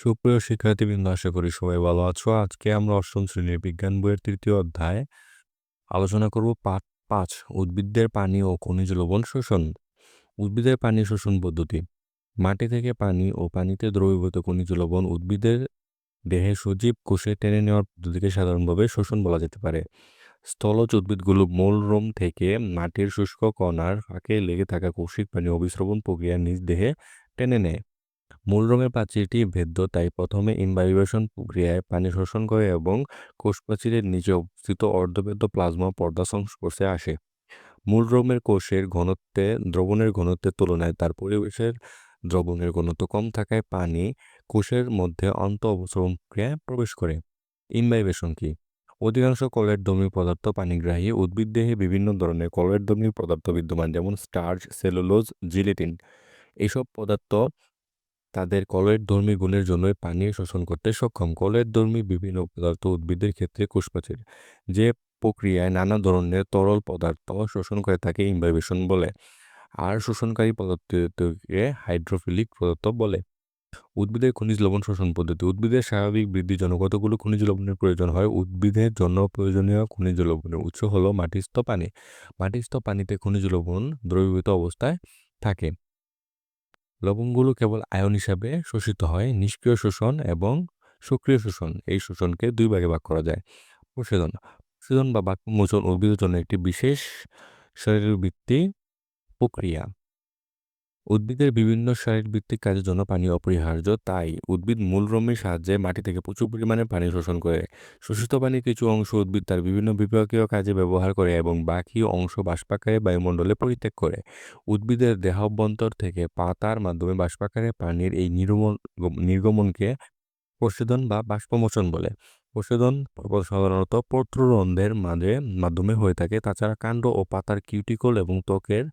সুপ্রিয় শিক্ষার্থীবৃন্দ, আশা করি সবাই ভালো আছো। আজকে আমরা অষ্টম শ্রেণির বিজ্ঞান বইয়ের তৃতীয় অধ্যায় আলোচনা করব পাঠ পাঁচ, উদ্ভিদের পানি ও খনিজ লবণ শোষণ। উদ্ভিদের পানি শোষণ পদ্ধতি। মাটি থেকে পানি ও পানিতে দ্রবীভূত খনিজ লবণ উদ্ভিদের দেহে সজীব কোষে টেনে নেওয়ার পদ্ধতিকে সাধারণভাবে শোষণ বলা যেতে পারে। স্থলজ উদ্ভিদগুলো মূল রোম থেকে মাটির শুষ্ক কণার ফাঁকে লেগে থাকা কৌশিক পানি অবিশ্রবণ প্রক্রিয়া নিজ দেহে টেনে নেয়। মূল রঙের প্রাচীরটি ভেদ্য, তাই প্রথমে ইনভাইবেশন প্রক্রিয়ায় পানি শোষণ করে এবং কোষপ্রাচীরের নিচে অবস্থিত অর্ধবেদ্য প্লাজমা পর্দা সংস্পর্শে আসে। মূল রোমের কোষের ঘনত্বে, দ্রবণের ঘনত্বের তুলনায় তার পরিবেশের দ্রবণের ঘনত্ব কম থাকায় পানি কোষের মধ্যে অন্ত অবস্রবণ প্রক্রিয়ায় প্রবেশ করে। ইনভাইবেশন কি? অধিকাংশ কলের দমি পদার্থ পানিগ্রাহী উদ্ভিদ দেহে বিভিন্ন ধরনের কলের দমি পদার্থ বিদ্যমান, যেমন স্টার্চ, সেলুলোজ, জিলেটিন। এইসব পদার্থ তাদের কলের ধর্মী গুণের জন্যই পানি শোষণ করতে সক্ষম। কলের ধর্মী বিভিন্ন পদার্থ উদ্ভিদের ক্ষেত্রে কোষপ্রাচীর যে প্রক্রিয়ায় নানা ধরনের তরল পদার্থ শোষণ করে তাকে ইনভাইবেশন বলে, আর শোষণকারী পদার্থকে হাইড্রোফিলিক পদার্থ বলে। উদ্ভিদের খনিজ লবণ শোষণ পদ্ধতি, উদ্ভিদের স্বাভাবিক বৃদ্ধির জন্য কতগুলো খনিজ লবণের প্রয়োজন হয়? উদ্ভিদের জন্য প্রয়োজনীয় খনিজ লবণের উৎস হলো মাটিস্থ পানি। মাটিস্থ পানিতে খনিজ লবণ দ্রবীভূত অবস্থায় থাকে। লবণগুলো কেবল আয়ন হিসাবে শোষিত হয়, নিষ্ক্রিয় শোষণ এবং সক্রিয় শোষণ। এই শোষণকে দুই ভাগে ভাগ করা যায়। প্রসেদন প্রসেদন বা বাক্যমোচন উদ্ভিদের জন্য একটি বিশেষ শারীরবৃত্তি প্রক্রিয়া। উদ্ভিদের বিভিন্ন শারীরবৃত্তিক কাজের জন্য পানি অপরিহার্য, তাই উদ্ভিদ মূল রমের সাহায্যে মাটি থেকে প্রচুর পরিমাণে পানি শোষণ করে। শোষিত পানির কিছু অংশ উদ্ভিদ তার বিভিন্ন বিভাগীয় কাজে ব্যবহার করে এবং বাকি অংশ বাষ্পাকারে বায়ুমণ্ডলে পরিত্যাগ করে। উদ্ভিদের দেহাভ্যন্তর থেকে পাতার মাধ্যমে বাষ্পাকারে পানির এই নির্মল, নির্গমনকে প্রশোধন বা বাষ্পমোচন বলে। প্রশোধন সাধারণত পত্ররন্ধ্রের মাঝে, মাধ্যমে হয়ে থাকে। তাছাড়া কাণ্ড ও পাতার কিউটিকল এবং ত্বকের,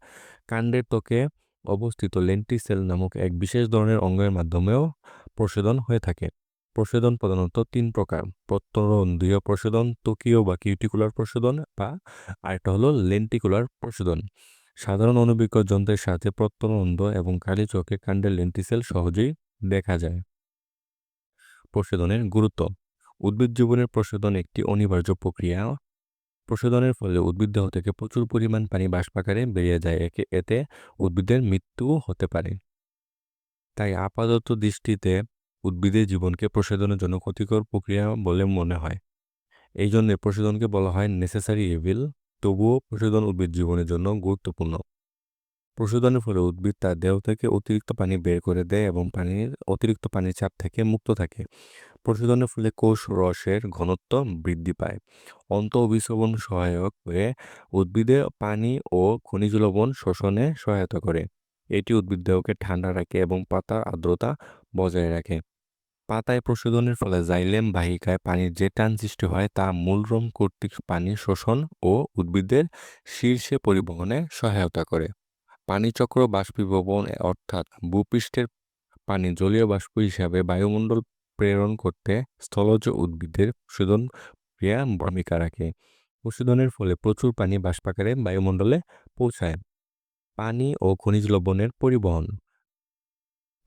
কাণ্ডের ত্বকে অবস্থিত লেন্টিসেল নামক এক বিশেষ ধরনের অঙ্গের মাধ্যমেও প্রশোধন হয়ে থাকে। প্রশোধন প্রধানত তিন প্রকার। প্রত্যরন্ধ্রীয় প্রশোধন, ত্বকীয় বা কিউটিকুলার প্রশোধন বা আরেকটা হলো লেন্টিকুলার প্রশোধন। সাধারণ অনুবিজ্ঞ যন্ত্রের সাথে প্রত্যরন্ধ্র এবং কালি চোখে কাণ্ডের লেন্টিসেল সহজেই দেখা যায়। প্রশোধনের গুরুত্ব। উদ্ভিদ জীবনের প্রশোধন একটি অনিবার্য প্রক্রিয়া। প্রশোধনের ফলে উদ্ভিদ দেহ থেকে প্রচুর পরিমাণ পানি বাষ্পাকারে বেরিয়ে যায়। একে, এতে উদ্ভিদের মৃত্যুও হতে পারে। তাই আপাতত দৃষ্টিতে উদ্ভিদের জীবনকে প্রশোধনের জন্য ক্ষতিকর প্রক্রিয়া বলে মনে হয়। এই জন্য প্রশোধনকে বলা হয় নেসেসারি ইভিল তবুও প্রশোধন উদ্ভিদ জীবনের জন্য গুরুত্বপূর্ণ। প্রশোধনের ফলে উদ্ভিদ তার দেহ থেকে অতিরিক্ত পানি বের করে দেয় এবং পানির অতিরিক্ত পানির চাপ থেকে মুক্ত থাকে। প্রশোধনের ফলে কোষ রসের ঘনত্ব বৃদ্ধি পায়। অন্ত অভিশ্রবণ সহায়ক হয়ে উদ্ভিদে পানি ও খনিজ লবণ শোষণে সহায়তা করে। এটি উদ্ভিদ দেহকে ঠান্ডা রাখে এবং পাতার আর্দ্রতা বজায় রাখে। পাতায় প্রশোধনের ফলে জাইলেম বাহিকায় পানির যে টান সৃষ্টি হয় তা মূলরম কর্তৃক পানি শোষণ ও উদ্ভিদের শীর্ষে পরিবহনে সহায়তা করে। পানিচক্র বাষ্পীভবন, অর্থাৎ ভূপৃষ্ঠের পানি জলীয় বাষ্প হিসাবে বায়ুমণ্ডল প্রেরণ করতে স্থলজ উদ্ভিদের শোধন ক্রিয়া ভূমিকা রাখে। প্রশোধনের ফলে প্রচুর পানি বাষ্পাকারে বায়ুমণ্ডলে পৌঁছায়। পানি ও খনিজ লবণের পরিবহন।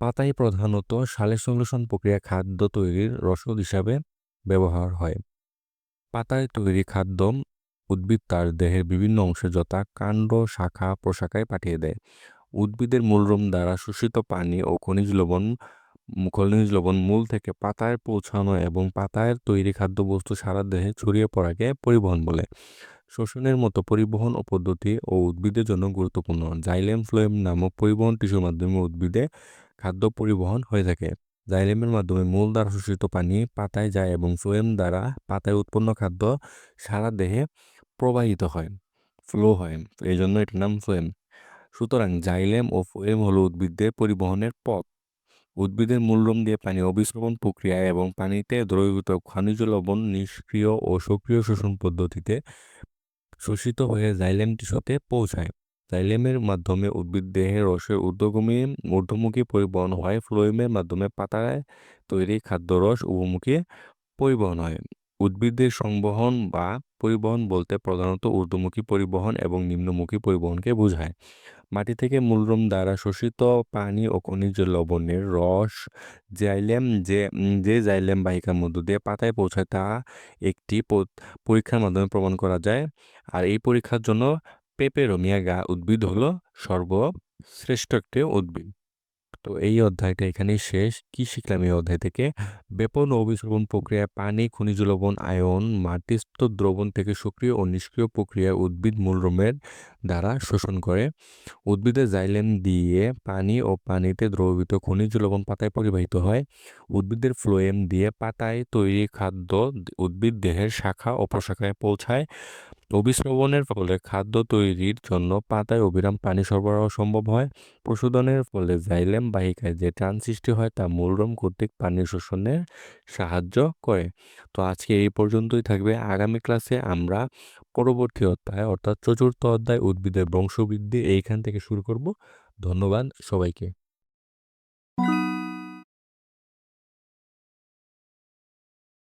পাতায় প্রধানত সালের সংশ্লেষণ প্রক্রিয়া খাদ্য তৈরির রসদ হিসাবে ব্যবহার হয়। পাতায় তৈরি খাদ্য উদ্ভিদ তার দেহের বিভিন্ন অংশে যথা কাণ্ড, শাখা, প্রশাখায় পাঠিয়ে দেয়। উদ্ভিদের মূলরোম দ্বারা শোষিত পানি ও খনিজ লবণ খনিজ লবণ মূল থেকে পাতায় পৌঁছানো এবং পাতায় তৈরি খাদ্যবস্তু সারা দেহে ছড়িয়ে পড়াকে পরিবহন বলে। শোষণের মতো পরিবহন ও পদ্ধতি ও উদ্ভিদের জন্য গুরুত্বপূর্ণ। জাইলেম ফ্লোয়েম নামক পরিবহন টিস্যুর মাধ্যমে উদ্ভিদে খাদ্য পরিবহন হয়ে থাকে। জাইলেমের মাধ্যমে মূল দ্বারা শোষিত পানি পাতায় যায় এবং ফ্লোয়েম দ্বারা পাতায় উৎপন্ন খাদ্য সারা দেহে প্রবাহিত হয়, ফ্লো হয়। এই জন্য এটার নাম ফ্লোয়েম। সুতরাং জাইলেম ও ফ্লোয়েম হলো উদ্ভিদের পরিবহনের পথ। উদ্ভিদের মূলরম দিয়ে পানি অবিশ্রবণ প্রক্রিয়া এবং পানিতে দ্রবীভূত খনিজ লবণ নিষ্ক্রিয় ও সক্রিয় শোষণ পদ্ধতিতে শোষিত হয়ে জাইলেম টিস্যুতে পৌঁছায়। জাইলেমের মাধ্যমে উদ্ভিদ দেহের রসের ঊর্ধ্বগমী ঊর্ধ্বমুখী পরিবহন হয়, ফ্লোয়েমের মাধ্যমে পাতায় তৈরি খাদ্যরস উপমুখী পরিবহন হয়। উদ্ভিদের সংবহন বা পরিবহন বলতে প্রধানত ঊর্ধ্বমুখী পরিবহন এবং নিম্নমুখী পরিবহনকে বোঝায়। মাটি থেকে মূলরম দ্বারা শোষিত পানি ও খনিজ লবণের রস জাইলেম যে যে জাইলেম বাহিকার মধ্য দিয়ে পাতায় পৌঁছায় তা একটি পরীক্ষার মাধ্যমে প্রমাণ করা যায়। আর এই পরীক্ষার জন্য পেপেরোমিয়া গা উদ্ভিদ হলো সর্বশ্রেষ্ঠ একটি উদ্ভিদ। তো এই অধ্যায়টা এখানেই শেষ। কি শিখলাম এই অধ্যায় থেকে? বেপন অভিশ্রবণ প্রক্রিয়ায় পানি, খনিজ লবণ, আয়ন, মাটিস্থ দ্রবণ থেকে সক্রিয় ও নিষ্ক্রিয় প্রক্রিয়ায় উদ্ভিদ মূলরমের দ্বারা শোষণ করে। উদ্ভিদের জাইলেম দিয়ে পানি ও পানিতে দ্রবীভূত খনিজ লবণ পাতায় পরিবাহিত হয়। উদ্ভিদের ফ্লোয়েম দিয়ে পাতায় তৈরি খাদ্য উদ্ভিদ দেহের শাখা ও প্রশাখায় পৌঁছায়। অভিশ্রবণের ফলে খাদ্য তৈরির জন্য পাতায় অবিরাম পানি সরবরাহ সম্ভব হয়। প্রশোধনের ফলে জাইলেম বাহিকায় যে টান সৃষ্টি হয় তা মূলরম কর্তৃক পানি শোষণে সাহায্য করে। তো আজকে এই পর্যন্তই থাকবে। আগামী ক্লাসে আমরা পরবর্তী অধ্যায় অর্থাৎ চতুর্থ অধ্যায় উদ্ভিদের বংশবৃদ্ধি এইখান থেকে শুরু করব। ধন্যবাদ সবাইকে।